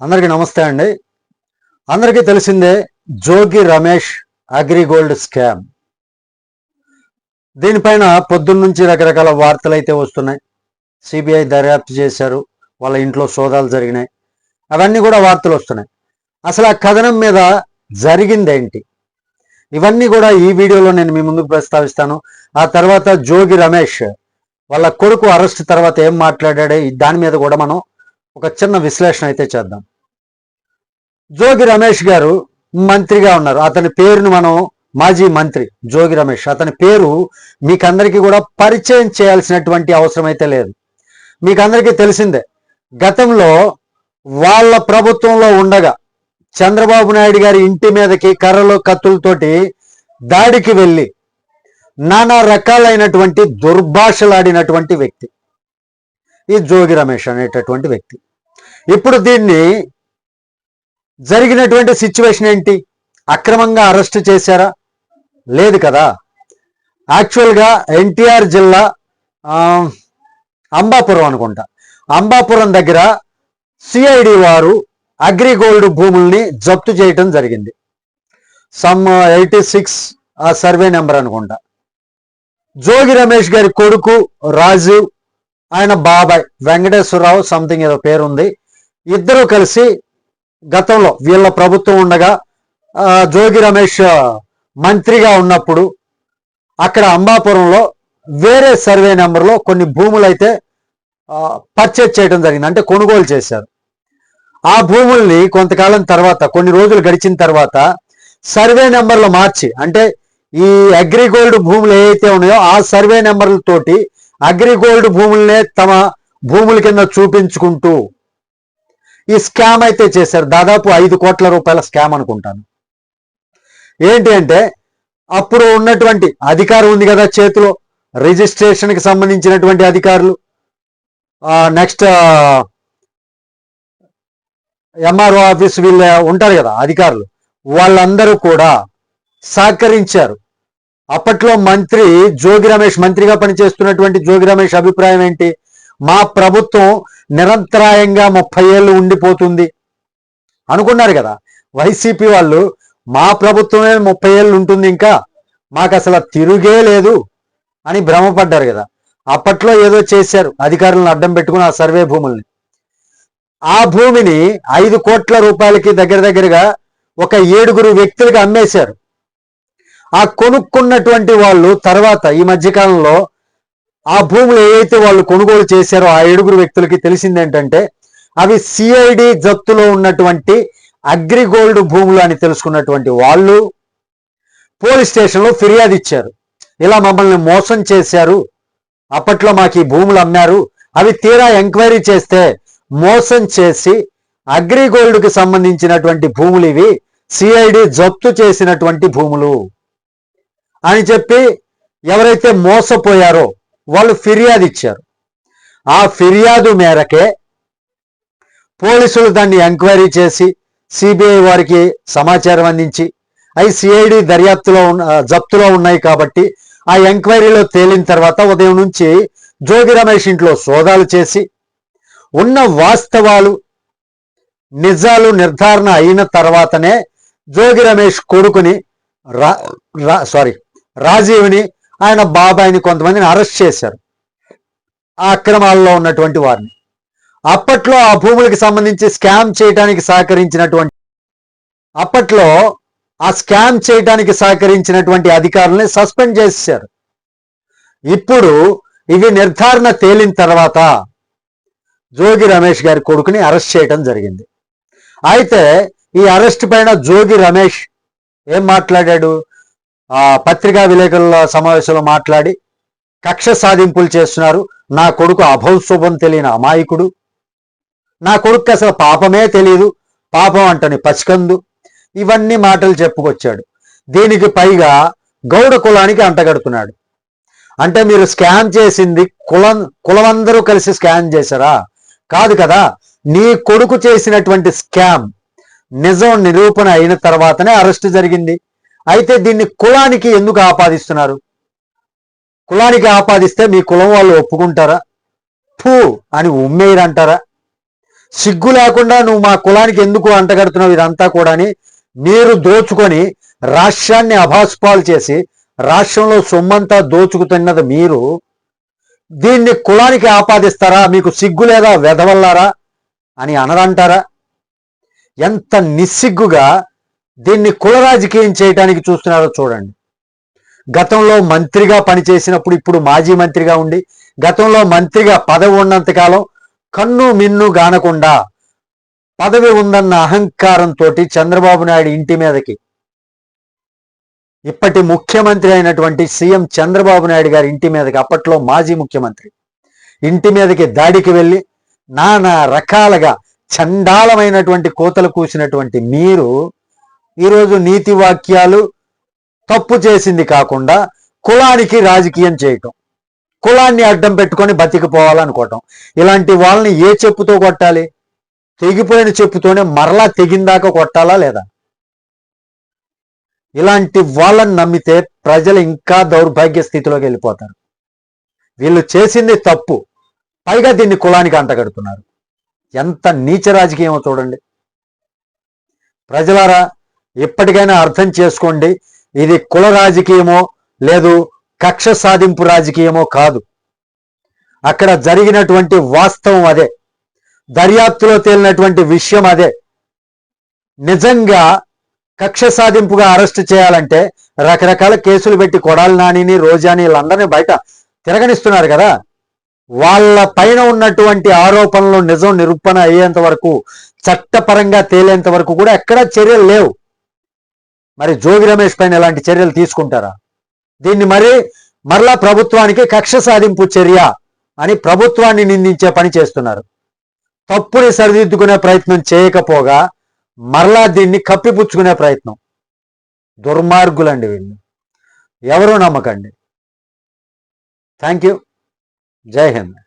అందరికీ నమస్తే అండి. అందరికీ తెలిసిందే జోగి రమేష్ అగ్రిగోల్డ్ స్కామ్. దీనిపైన పొద్దున్నుంచి రకరకాల వార్తలు అయితే వస్తున్నాయి. సిబిఐ దర్యాప్తు చేశారు. వాళ్ళ ఇంట్లో సోదాలు జరిగినాయి. అవన్నీ కూడా వార్తలు వస్తున్నాయి. అసలు ఆ కథనం మీద జరిగిందేంటి? ఇవన్నీ కూడా ఈ వీడియోలో నేను మీ ముందుకు ప్రస్తావిస్తాను. ఆ తర్వాత జోగి రమేష్ వాళ్ళ కొడుకు అరెస్ట్ తర్వాత ఏం మాట్లాడాడే? దాని మీద కూడా మనం ఒక చిన్న విశ్లేషణ అయితే చేద్దాం. జోగి రమేష్ గారు మంత్రిగా ఉన్నారు. అతని పేరును మనం మాజీ మంత్రి జోగి రమేష్ అతని పేరు మీకందరికీ కూడా పరిచయం చేయాల్సినటువంటి అవసరం అయితే లేదు. మీకందరికీ తెలిసిందే గతంలో వాళ్ళ ప్రభుత్వంలో ఉండగా చంద్రబాబు నాయుడు గారి ఇంటి మీదకి కర్రలు కత్తులతోటి దాడికి వెళ్ళి నానా రకాలైనటువంటి దుర్భాషలాడినటువంటి వ్యక్తి. ఈ జోగి రమేష్ అనేటటువంటి వ్యక్తి. ఇప్పుడు దీన్ని జరిగినటువంటి సిచ్యువేషన్ ఏంటి? అక్రమంగా అరెస్ట్ చేశారా? లేదు కదా. యాక్చువల్గా ఎన్టీఆర్ జిల్లా అంబాపురం అనుకుంటా. అంబాపురం దగ్గర సిఐడి వారు అగ్రిగోల్డ్ భూముల్ని జప్తు చేయటం జరిగింది. సమ్ ఎయిటీ సిక్స్ ఆ సర్వే నెంబర్ అనుకుంటా. జోగి రమేష్ గారి కొడుకు రాజు ఆయన బాబాయ్ వెంకటేశ్వరరావు సంథింగ్ ఏదో పేరు ఉంది ఇద్దరు కలిసి గతంలో వీళ్ళ ప్రభుత్వం ఉండగా జోగి రమేష్ మంత్రిగా ఉన్నప్పుడు అక్కడ అంబాపురంలో వేరే సర్వే నెంబర్లో కొన్ని భూములు అయితే పర్చేజ్ చేయడం జరిగింది. అంటే కొనుగోలు చేశారు. ఆ భూముల్ని కొంతకాలం తర్వాత కొన్ని రోజులు గడిచిన తర్వాత సర్వే నెంబర్లు మార్చి అంటే ఈ అగ్రిగోల్డ్ భూములు ఏవైతే ఉన్నాయో ఆ సర్వే నెంబర్లతోటి అగ్రిగోల్డ్ భూములనే తమ భూముల కింద చూపించుకుంటూ ఈ స్కామ్ అయితే చేశారు. దాదాపు ఐదు కోట్ల రూపాయల స్కామ్ అనుకుంటాను. ఏంటి అంటే అప్పుడు ఉన్నటువంటి అధికారం ఉంది కదా చేతిలో. రిజిస్ట్రేషన్కి సంబంధించినటువంటి అధికారులు. నెక్స్ట్ ఎంఆర్ఓ ఆఫీస్ వీళ్ళు ఉంటారు కదా అధికారులు. వాళ్ళందరూ కూడా సహకరించారు. అప్పట్లో మంత్రి జోగి రమేష్ మంత్రిగా పనిచేస్తున్నటువంటి జోగి రమేష్ అభిప్రాయం ఏంటి? మా ప్రభుత్వం నిరంతరాయంగా ముప్పై ఏళ్ళు ఉండిపోతుంది. అనుకున్నారు కదా? వైసీపీ వాళ్ళు మా ప్రభుత్వమే ముప్పై ఏళ్ళు ఉంటుంది ఇంకా మాకు అసలు తిరుగే లేదు అని భ్రమపడ్డారు కదా? అప్పట్లో ఏదో చేశారు అధికారులను అడ్డం పెట్టుకుని ఆ సర్వే భూముల్ని. ఆ భూమిని ఐదు కోట్ల రూపాయలకి దగ్గర దగ్గరగా ఒక ఏడుగురు వ్యక్తులకి అమ్మేశారు. ఆ కొనుక్కున్నటువంటి వాళ్ళు తర్వాత ఈ మధ్యకాలంలో ఆ భూములు ఏవైతే వాళ్ళు కొనుగోలు చేశారో ఆ ఏడుగురు వ్యక్తులకి తెలిసింది ఏంటంటే అవి సిఐడి జప్తులో ఉన్నటువంటి అగ్రిగోల్డ్ భూములు అని తెలుసుకున్నటువంటి వాళ్ళు పోలీస్ స్టేషన్లో ఫిర్యాదు ఇచ్చారు. ఇలా మమ్మల్ని మోసం చేశారు. అప్పట్లో మాకు ఈ భూములు అమ్మారు. అవి తీరా ఎంక్వైరీ చేస్తే మోసం చేసి అగ్రిగోల్డ్కి సంబంధించినటువంటి భూములు ఇవి సిఐడి జప్తు చేసినటువంటి భూములు అని చెప్పి ఎవరైతే మోసపోయారో వాళ్ళు ఫిర్యాదు ఇచ్చారు. ఆ ఫిర్యాదు మేరకే పోలీసులు దాన్ని ఎంక్వైరీ చేసి సిబిఐ వారికి సమాచారం అందించి అవి సిఐడి దర్యాప్తులో ఉన్న జప్తులో ఉన్నాయి కాబట్టి ఆ ఎంక్వైరీలో తేలిన తర్వాత ఉదయం నుంచి జోగి రమేష్ ఇంట్లో సోదాలు చేసి ఉన్న వాస్తవాలు నిజాలు నిర్ధారణ అయిన తర్వాతనే జోగి రమేష్ కొడుకుని రా రా- సారీ రాజీవ్ని ఆయన బాబాయిని కొంతమందిని అరెస్ట్ చేశారు ఆ అక్రమాల్లో ఉన్నటువంటి వారిని. అప్పట్లో ఆ భూములకు సంబంధించి స్కామ్ చేయడానికి సహకరించినటువంటి అప్పట్లో ఆ స్కామ్ చేయడానికి సహకరించినటువంటి అధికారుల్ని సస్పెండ్ చేశారు. ఇప్పుడు ఇవి నిర్ధారణ తేలిన తర్వాత జోగి రమేష్ గారి కొడుకుని అరెస్ట్ చేయడం జరిగింది. అయితే ఈ అరెస్ట్ పైన జోగి రమేష్ ఏం మాట్లాడాడు? పత్రికా విలేకరుల సమావేశంలో మాట్లాడి కక్ష సాధింపులు చేస్తున్నారు. నా కొడుకు అభౌశుభం తెలియని అమాయకుడు. నా కొడుకు అసలు పాపమే తెలియదు పాపం అంటని పసికందు. ఇవన్నీ మాటలు చెప్పుకొచ్చాడు. దీనికి పైగా గౌడ కులానికి అంటగడుతున్నాడు అంటే మీరు స్కామ్ చేసింది కులం కులమందరూ కలిసి స్కామ్ చేశారా? కాదు కదా. నీ కొడుకు చేసినటువంటి స్కామ్ నిజం నిరూపణ అయిన తర్వాతనే అరెస్ట్ జరిగింది. అయితే దీన్ని కులానికి ఎందుకు ఆపాదిస్తున్నారు? కులానికి ఆపాదిస్తే మీ కులం వాళ్ళు ఒప్పుకుంటారా? పూ అని ఉమ్మేయరంటారా? సిగ్గు లేకుండా నువ్వు మా కులానికి ఎందుకు అంటగడుతున్నావు ఇదంతా కూడా అని మీరు దోచుకొని రాష్ట్రాన్ని అభాస్పాలు చేసి రాష్ట్రంలో సొమ్మంతా దోచుకుతున్నది మీరు. దీన్ని కులానికి ఆపాదిస్తారా? మీకు సిగ్గు లేదా? వెధవల్లారా? అని అనరంటారా? ఎంత నిస్సిగ్గుగా దీన్ని కుల రాజకీయం చేయటానికి చూస్తున్నారో చూడండి. గతంలో మంత్రిగా పనిచేసినప్పుడు ఇప్పుడు మాజీ మంత్రిగా ఉండి గతంలో మంత్రిగా పదవి ఉన్నంతకాలం కన్ను మిన్ను గానకుండా పదవి ఉందన్న అహంకారంతో చంద్రబాబు నాయుడు ఇంటి మీదకి ఇప్పటి ముఖ్యమంత్రి అయినటువంటి సీఎం చంద్రబాబు నాయుడు గారి ఇంటి మీదకి అప్పట్లో మాజీ ముఖ్యమంత్రి ఇంటి మీదకి దాడికి వెళ్ళి నానా రకాలుగా చండాలమైనటువంటి కోతలు కూసినటువంటి మీరు ఈరోజు నీతి వాక్యాలు తప్పు చేసింది కాకుండా కులానికి రాజకీయం చేయటం కులాన్ని అడ్డం పెట్టుకొని బతికిపోవాలనుకోవటం. ఇలాంటి వాళ్ళని ఏ చెప్పుతో కొట్టాలి? తెగిపోయిన చెప్పుతోనే మరలా తెగిందాక కొట్టాలా లేదా? ఇలాంటి వాళ్ళని నమ్మితే ప్రజలు ఇంకా దౌర్భాగ్య స్థితిలోకి వెళ్ళిపోతారు. వీళ్ళు చేసింది తప్పు పైగా దీన్ని కులానికి అంటగడుతున్నారు. ఎంత నీచ రాజకీయమో చూడండి. ప్రజలారా ఎప్పటికైనా అర్థం చేసుకోండి. ఇది కుల రాజకీయమో లేదు కక్ష సాధింపు రాజకీయమో కాదు. అక్కడ జరిగినటువంటి వాస్తవం అదే. దర్యాప్తులో తేలినటువంటి విషయం అదే. నిజంగా కక్ష సాధింపుగా అరెస్ట్ చేయాలంటే రకరకాల కేసులు పెట్టి కొడాలి నానిని రోజాని వీళ్ళందరినీ బయట తిరగనిస్తున్నారు కదా. వాళ్ళ పైన ఉన్నటువంటి ఆరోపణలు నిజం నిరూపణ అయ్యేంత వరకు చట్టపరంగా తేలేంత వరకు కూడా ఎక్కడా చర్యలు లేవు. మరి జోగి రమేష్ పైన ఎలాంటి చర్యలు తీసుకుంటారా? దీన్ని మరి మరలా ప్రభుత్వానికి కక్ష సాధింపు చర్య అని ప్రభుత్వాన్ని నిందించే పని చేస్తున్నారు. తప్పుని సరిదిద్దుకునే ప్రయత్నం చేయకపోగా మరలా దీన్ని కప్పిపుచ్చుకునే ప్రయత్నం. దుర్మార్గులండి వీళ్ళు. ఎవరు నమ్మకండి. థ్యాంక్ యూ జై హింద్.